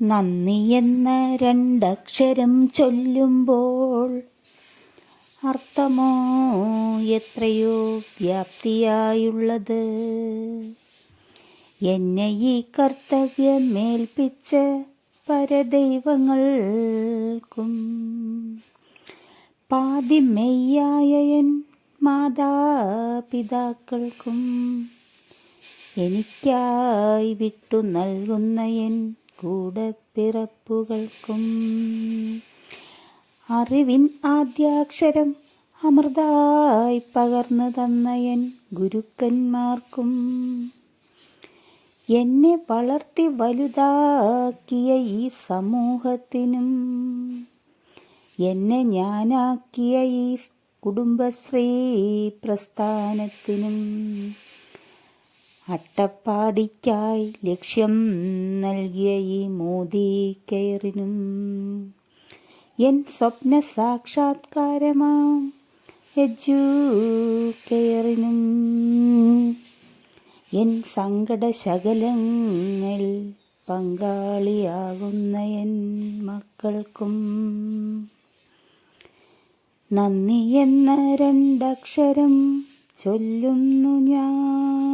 നന്ദി എന്ന രണ്ടക്ഷരം ചൊല്ലുമ്പോൾ അർത്ഥമോ എത്രയോ വ്യാപ്തിയായുള്ളത്? എന്നെ ഈ കർത്തവ്യമേൽപ്പിച്ച പരദൈവങ്ങൾക്കും പാതിമെയ്യായൻ മാതാപിതാക്കൾക്കും എനിക്കായി വിട്ടു നൽകുന്ന എൻ കൂടപ്പിറപ്പുകൾക്കും. അറിവിൻ ആദ്യാക്ഷരം അമൃതായി പകർന്നു തന്നയൻ ഗുരുക്കന്മാർക്കും. എന്നെ വളർത്തി വലുതാക്കിയ ഈ സമൂഹത്തിനും. എന്നെ ഞാനാക്കിയ ഈ കുടുംബശ്രീ പ്രസ്ഥാനത്തിനും. അട്ടപ്പാടിക്കായി ലക്ഷ്യം നൽകിയ ഈ മോദി കെയറിനും എൻ സ്വപ്ന സാക്ഷാത്കാരമാം എജു കെയറിനും. എൻ സങ്കട ശകലങ്ങൾ പങ്കാളിയാകുന്ന എൻ മക്കൾക്കും നന്ദി എന്ന രണ്ടക്ഷരം ചൊല്ലുന്നു ഞാൻ.